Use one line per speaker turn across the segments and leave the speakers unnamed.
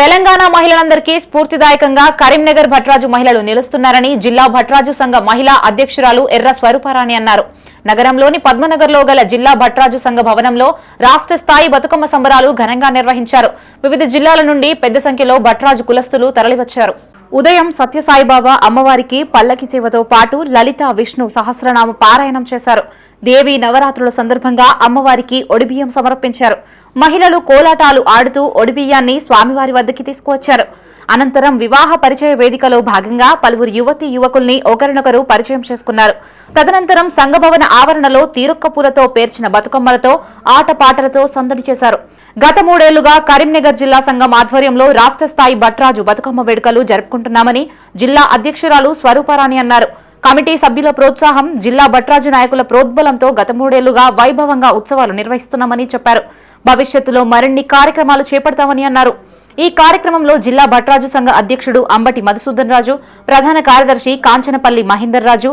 తెలంగాణ మహిళలందరికీ స్ఫూర్తిదాయకంగా కరీంనగర్ భట్రాజు మహిళలు నిలుస్తున్నారని జిల్లా భట్రాజు సంఘ మహిళా అధ్యక్షురాలు ఎర్ర స్వరూపారాణి అన్నారు. నగరంలోని పద్మనగర్లో గల జిల్లా భట్రాజు సంఘ భవనంలో రాష్ట్ర స్థాయి బతుకమ్మ సంబరాలు ఘనంగా నిర్వహించారు. వివిధ జిల్లాల నుండి పెద్ద సంఖ్యలో భట్రాజు కులస్తులు తరలివచ్చారు. ఉదయం సత్యసాయిబాబా అమ్మవారికి పల్లకి సేవతో పాటు లలిత విష్ణు సహస్రనామ పారాయణం చేశారు. దేవి నవరాత్రుల సందర్భంగా అమ్మవారికి ఒడిబియ్యం సమర్పించారు. మహిళలు కోలాటాలు ఆడుతూ ఒడిబియ్యాన్ని స్వామివారి వద్దకి తీసుకువచ్చారు. అనంతరం వివాహ పరిచయ వేదికలో భాగంగా పలువురు యువతి యువకుల్ని ఒకరినొకరు పరిచయం చేసుకున్నారు. తదనంతరం సంఘభవన ఆవరణలో తీరొక్క పూలతో పేర్చిన బతుకమ్మలతో ఆటపాటలతో సందడి చేశారు. గత మూడేళ్ళుగా కరీంనగర్ జిల్లా సంఘం ఆధ్వర్యంలో రాష్ట్ర స్థాయి భట్రాజు బతుకమ్మ వేడుకలు జరుపుకుంటున్నామని జిల్లా అధ్యక్షురాలు స్వరూపారాణి అన్నారు. కమిటీ సభ్యుల ప్రోత్సాహం జిల్లా భట్రాజు నాయకుల ప్రోద్బలంతో గత మూడేళ్ళుగా వైభవంగా ఉత్సవాలు నిర్వహిస్తున్నామని చెప్పారు. భవిష్యత్తులో మరిన్ని కార్యక్రమాలు చేపడతామని అన్నారు. ఈ కార్యక్రమంలో జిల్లా భట్రాజు సంఘ అధ్యక్షుడు అంబటి మధుసూదన్ రాజు ప్రధాన కార్యదర్శి కాంచనపల్లి మహేందర్ రాజు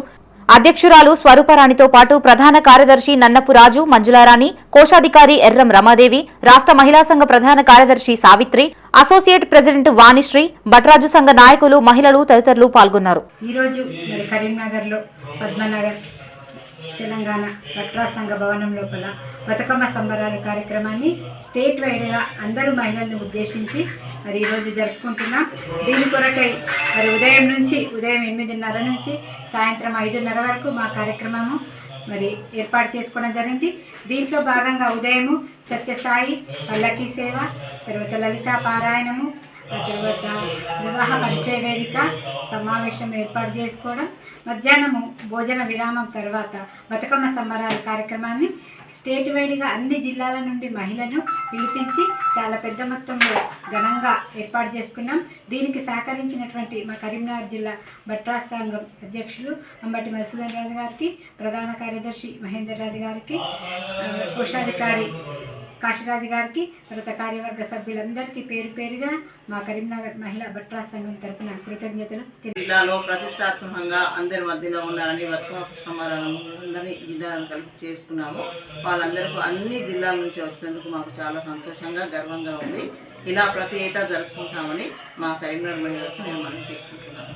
అధ్యక్షురాలు స్వరూపరాణితో పాటు ప్రధాన కార్యదర్శి నన్నపు రాజు మంజులారాణి కోశాధికారి ఎర్రం రమాదేవి రాష్ట్ర మహిళా సంఘ ప్రధాన కార్యదర్శి సావిత్రి అసోసియేట్ ప్రెసిడెంట్ వాణిశ్రీ భట్రాజు సంఘ నాయకులు మహిళలు తదితరులు పాల్గొన్నారు.
తెలంగాణ పట్రా సంఘ భవనం లోపల బతుకమ్మ సంబరాల కార్యక్రమాన్ని స్టేట్ వైడ్గా అందరూ మహిళలను ఉద్దేశించి మరి ఈరోజు జరుపుకుంటున్నాం. దీని కొరకై మరి ఉదయం నుంచి ఉదయం ఎనిమిదిన్నర నుంచి సాయంత్రం ఐదున్నర వరకు మా కార్యక్రమము మరి ఏర్పాటు చేసుకోవడం జరిగింది. దీంట్లో భాగంగా ఉదయము సత్యసాయి పల్లకీ సేవ తర్వాత లలితా పారాయణము ఆ తర్వాత వివాహ పరిచయ వేదిక సమావేశం ఏర్పాటు చేసుకోవడం మధ్యాహ్నము భోజన విరామం తర్వాత బతుకమ్మ సంబరాల కార్యక్రమాన్ని స్టేట్ వైడ్గా అన్ని జిల్లాల నుండి మహిళను పిలిపించి చాలా పెద్ద మొత్తంలో ఘనంగా ఏర్పాటు చేసుకున్నాం. దీనికి సహకరించినటువంటి మా కరీంనగర్ జిల్లా భట్రా సంఘం అధ్యక్షులు అంబటి మధుసూదన్ రాజు గారికి ప్రధాన కార్యదర్శి మహేందర్ రాజు గారికి కోశాధికారి కాశీరాజు గారికి తర్వాత కార్యవర్గ సభ్యులందరికీ పేరు పేరుగా మా కరీంనగర్ మహిళా భట్రా సంఘం తరపున కృతజ్ఞతలు
జిల్లాలో ప్రతిష్టాత్మకంగా అందరి మధ్యలో ఉండాలని బతుకమ్మ సమారాధన అందరినీ జిల్లాలను కలిపి చేసుకున్నాము. వాళ్ళందరికీ అన్ని జిల్లాల నుంచి వచ్చినందుకు మాకు చాలా సంతోషంగా గర్వంగా ఉంది. ఇలా ప్రతి ఏటా జరుపుకుంటామని మా కరీంనగర్ మహిళలకు నేను మనం చేసుకుంటున్నాను